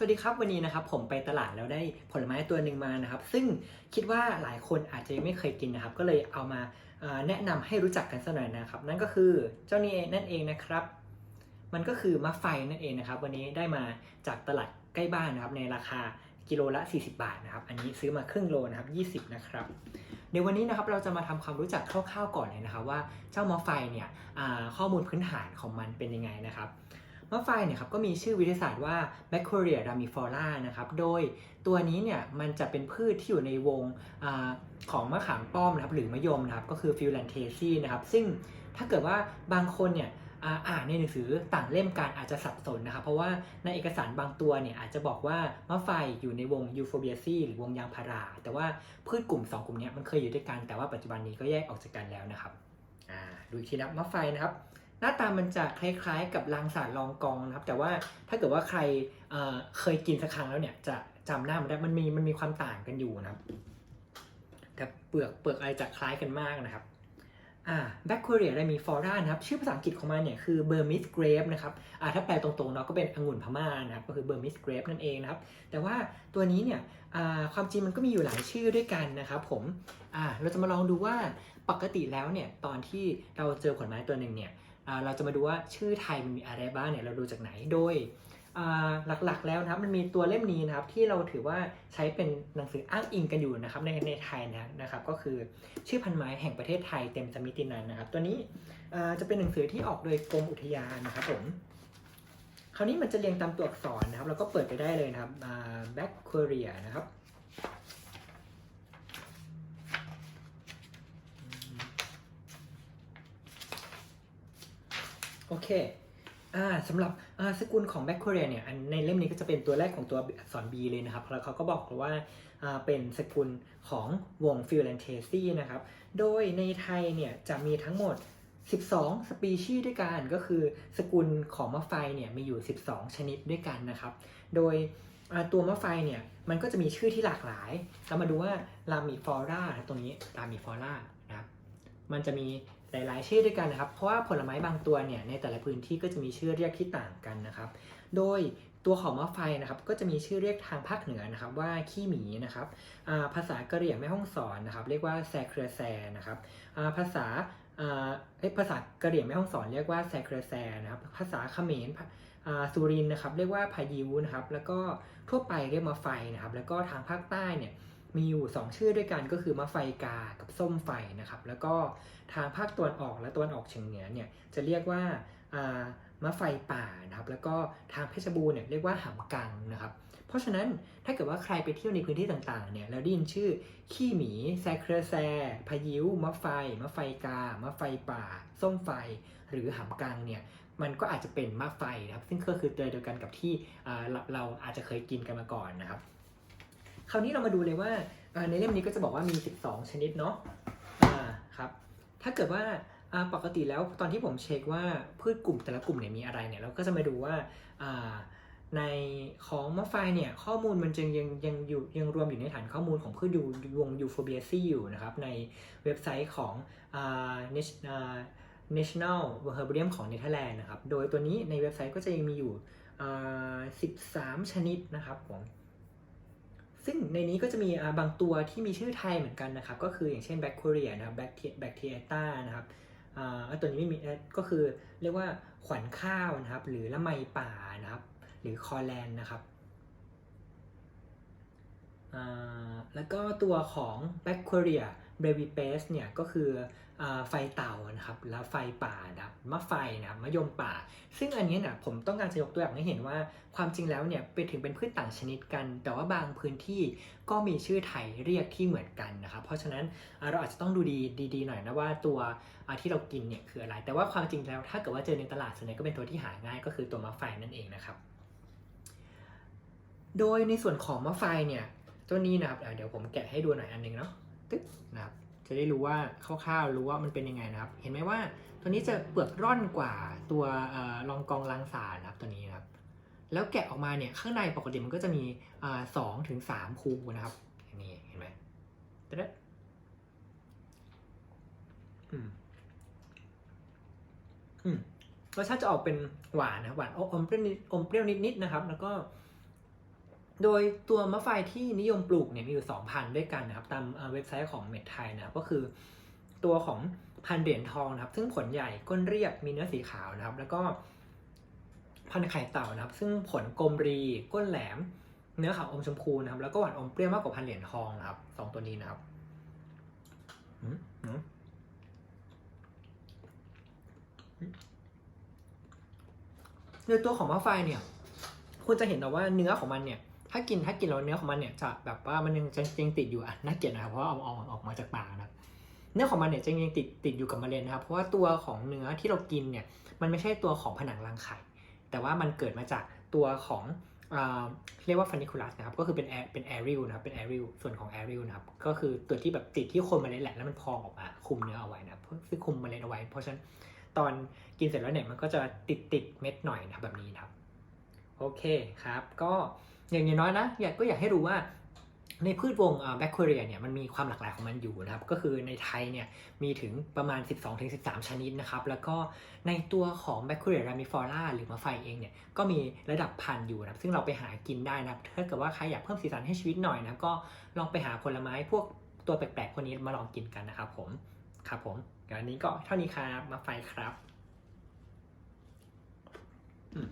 สวัสดีครับวันนี้นะครับผมไปตลาดแล้วได้ผลไม้ตัวหนึ่งมานะครับ ซึ่งคิดว่าหลายคนอาจจะยังไม่เคยกินนะครับ ก็เลยเอามาแนะนำให้รู้จักกันสักหน่อยนะครับ นั่นก็คือเจ้านี้นั่นเองนะครับ มันก็คือมะไฟนั่นเองนะครับ วันนี้ได้มาจากตลาดใกล้บ้านนะครับ ในราคากิโลละ 40 บาทนะครับ อันนี้ซื้อมาครึ่งโลนะครับ20 นะครับ ในวันนี้นะครับเราจะมาทำความรู้จักคร่าวๆก่อนเลยนะครับ ว่าเจ้ามะไฟเนี่ยข้อมูลพื้นฐานของมันเป็นยังไงนะครับ มะไฟเนี่ยครับก็มีชื่อวิทยาศาสตร์ว่า b a c t e r i a ramiflora นะครับโดยตัวนี้เนี่ยมันจะเป็นพืชที่อยู่ในวงอของมะขามป้อมนะครับหรือมะยมนะครับก็คือ p h i l a n t h e s i นะครับซึ่งถ้าเกิดว่าบางคนเนี่ยอ่านในหนังสือต่างเล่มกันอาจจะสับสนนะครับ เพราะว่าในเอกสารบางตัวเนี่ยอาจจะบอกว่ามะไฟอยู่ในวง Euphobiaceae หรือวงยางพารา แต่ว่าพืชกลุ่ม 2 กลุ่มนี้มันเคยอยู่ด้วยกันแต่ว่าปัจจุบันนี้ก็แยกออกจากกันแล้วนะครับดูอีกทีนะมะไฟนะครับ หน้าตามันจะคล้ายๆ กับรังสารรองกองนะครับ แต่ว่าถ้าเกิดว่าใครเเคยกินสักครั้งแล้วเนี่ยจะจำหน้ามันได้มันมีมันมีความต่างกันอยู่นะครับแต่เปลือกเปลือกอะไรจะคล้ายกันมากนะครับ่าแบคทีเรียได้มีฟอรานะครับ ชื่อภาษาอังกฤษของมันเนี่ยคือเบอร์มิสเกรฟนะครับอ่าถ้าแปลตรงๆเนาะก็เป็นองุ่นพม่านะครับ ก็คือเบอร์มิสเกรฟนั่นเองนะครับ แต่ว่าตัวนี้เนี่ยอ่าความจริงมันก็มีอยู่หลายชื่อด้วยกันนะครับผมอ่าเราจะมาลองดูว่าปกติแล้วเนี่ย ตอนที่เราเจอผลไม้ตัวหนึ่งเนี่ย เราจะมาดูว่าชื่อไทยมันมีอะไรบ้างเนี่ยเราดูจากไหนโดยหลักๆแล้วนะครับมันมีตัวเล่มนี้นะครับที่เราถือว่าใช้เป็นหนังสืออ้างอิงกันอยู่นะครับในในไทยนะนะครับ ก็คือชื่อพันไม้แห่งประเทศไทยเต็มสมิตินันนะครับ ตัวนี้จะเป็นหนังสือที่ออกโดยกรมอุทยานนะครับผมคราวนี้มันจะเรียงตามตัวอักษรนะครับเราก็เปิดไปได้เลยนะครับแบ็คเคเรียนะครับ โอเคอ่าสำหรับอ่าสกุลของแบคทีเรียเนี่ยในเล่มนี้ก็จะเป็นตัวแรกของตัวอักษร B เลยนะครับแล้วเขาก็บอกว่าอ่าเป็นสกุลของวงฟิลเลนเทซีนะครับ โดยในไทยเนี่ยจะมีทั้งหมด 12 สปีชีส์ด้วยกันก็คือสกุลของมะไฟเนี่ยมีอยู่ 12 ชนิดด้วยกันนะครับ โดยตัวมะไฟเนี่ยมันก็จะมีชื่อที่หลากหลาย เรามาดูว่าลามิฟลอราตรงนี้ลามิฟลอรานะครับมันจะมี หลายๆ ชื่อด้วยกันนะครับ เพราะว่าผลไม้บางตัวเนี่ยในแต่ละพื้นที่ก็จะมีชื่อเรียกที่ต่างกันนะครับ โดยตัวของมะไฟนะครับก็จะมีชื่อเรียกทางภาคเหนือนะครับว่าขี้หมีนะครับภาษากะเหรี่ยงแม่ฮ่องสอนนะครับเรียกว่าแซเครแซนะครับภาษาภาษากะเหรี่ยงแม่ฮ่องสอนเรียกว่าแซเครแซนะครับภาษาเขมรสุรินนะครับเรียกว่าพายิวนะครับแล้วก็ทั่วไปเรียกมะไฟนะครับแล้วก็ทางภาคใต้เนี่ย มีอยู่ 2 ชื่อด้วยกันก็คือมะไฟกากับส้มไฟนะครับ แล้วก็ทางภาคตะวันออกและตะวันออกเฉียงเหนือเนี่ยจะเรียกว่าามะไฟป่านะครับ แล้วก็ทางเพชรบูรณ์เนี่ยเรียกว่าหำกังนะครับ เพราะฉะนั้นถ้าเกิดว่าใครไปเที่ยวในพื้นที่ต่างๆเนี่ยแล้วได้ยินชื่อขี้หมีแซเครแซพายิวมะไฟมะไฟกามะไฟป่า ส้มไฟ หรือหำกังเนี่ยมันก็อาจจะเป็นมะไฟนะครับ ซึ่งก็คือตัวเดียวกันกับที่เราอาจจะเคยกินกันมาก่อนนะครับ คราวนี้เรามาดูเลยว่าในเล่มนี้ก็จะบอกว่ามี 12 ชนิดเนาะครับถ้าเกิดว่าปกติแล้วตอนที่ผมเช็คว่าพืชกลุ่มแต่ละกลุ่มเนี่ยมีอะไรเนี่ยเราก็จะมาดูว่าในของมะไฟเนี่ยข้อมูลมันจึงยังยังอยู่ยังรวมอยู่ในฐานข้อมูลของพืชยูวงยูโฟเบียซีอยู่นะครับในเว็บไซต์ของ national Herbarium ของเนเธอร์แลนด์นะครับโดยตัวนี้ในเว็บไซต์ก็จะยังมีอยู่ 13 ชนิดนะครับผม ซึ่งในนี้ก็จะมีบางตัวที่มีชื่อไทยเหมือนกันนะครับ ก็คืออย่างเช่นแบคทีเรียนะครับแบคทีแบคทีเอต้านะครับตัวนี้ไม่มีก็คือเรียกว่าขวัญข้าวนะครับ หรือละไมป่านะครับ หรือคอแลนนะครับแล้วก็ตัวของแบคทีเรีย เบรวิเปสเนี่ยก็คืออไฟเต่านะครับแล้วไฟป่านะมะไฟนะมะยมป่า ซึ่งอันนี้เนี่ยผมต้องการจะยกตัวอย่างให้เห็นว่าความจริงแล้วเนี่ยเป็นถึงเป็นพืชต่างชนิดกัน แต่ว่าบางพื้นที่ก็มีชื่อไทยเรียกที่เหมือนกันนะครับเพราะฉะนั้นเราอาจจะต้องดูดีดีๆหน่อยนะว่าตัวที่เรากินเนี่ยคืออะไร แต่ว่าความจริงแล้วถ้าเกิดว่าเจอในตลาดส่วนใหญ่ก็เป็นตัวที่หาง่ายก็คือตัวมะไฟนั่นเองนะครับ โดยในส่วนของมะไฟเนี่ยตัวนี้นะครับเดี๋ยวผมแกะให้ดูหน่อยอันหนึงเนาะ ตึ๊บนะครับจะได้รู้ว่าคร่าวๆรู้ว่ามันเป็นยังไงนะครับ เห็นไหมว่าตัวนี้จะเปลือกร่อนกว่าตัวอรองกองลังสารนะครับตัวนี้นะครับ แล้วแกะออกมาเนี่ยข้างในปกติมันก็จะมีสองถึงสามคูนะครับนี้เห็นไหมตะเดะอืมอืมรสชาติจะออกเป็นหวานนะหวานอมเปรี้ยวนิดอมเปรี้ยวนิดๆนะครับ แล้วก็ โดยตัวมะไฟที่นิยมปลูกเนี่ยมีอยู่ 2,000 ด้วยกันนะครับ ตามเว็บไซต์ของเม็ดไทยนะครับ ก็คือตัวของพันเหรียญทองนะครับ ซึ่งผลใหญ่ก้นเรียบมีเนื้อสีขาวนะครับ แล้วก็พันไข่เต่านะครับ ซึ่งผลกลมรีก้นแหลม เนื้อขาวอมชมพูนะครับ แล้วก็หวานอมเปรี้ยวมากกว่าพันเหรียญทองนะครับสองตัวนี้นะครับอืมอืมอืมโดยตัวของมะไฟเนี่ยคุณจะเห็นนะว่าเนื้อของมันเนี่ย ถ้ากินถ้ากินแล้วเนื้อของมันเนี่ยจะแบบว่ามันยังจะยังติดอยู่อะน่าเกลียดนะครับเพราะว่าเอาเอาออกมาจากปากนะครับเนื้อของมันเนี่ยจะยังติดติดอยู่กับเมล็ดนะครับ เพราะว่าตัวของเนื้อที่เรากินเนี่ยมันไม่ใช่ตัวของผนังรังไข่ แต่ว่ามันเกิดมาจากตัวของเรียกว่าฟันิคูลัสนะครับก็คือเป็นแอเป็นแอริลนะครับเป็นแอริลส่วนของแอริลนะครับก็คือตัวที่แบบติดที่โคนเมล็ดแหละแล้วมันพองออกมาคุมเนื้อเอาไว้นะซึ่งคุมเมล็ดเอาไว้ เพราะฉะนั้นตอนกินเสร็จแล้วเนี่ยมันก็จะติดติดเม็ดหน่อยนะครับแบบนี้นะครับโอเคครับก็ อย่างน้อยนะอยากก็อยากให้รู้ว่าในพืชวงแบคทีเรียเนี่ยมันมีความหลากหลายของมันอยู่นะครับ ก็คือในไทยเนี่ยมีถึงประมาณ 12-13 ชนิดนะครับ แล้วก็ในตัวของแบคทีเรียรามิฟอราหรือมะไฟเองเนี่ยก็มีระดับพันธุ์อยู่นะครับ ซึ่งเราไปหากินได้นะครับถ้าเกิดว่าใครอยากเพิ่มสีสันให้ชีวิตหน่อยนะก็ลองไปหาผลไม้พวกตัวแปลกๆพวกนี้มาลองกินกันนะครับผมครับผมเดี๋ยวอันนี้ก็เท่านี้ครับมาไฟครับอืม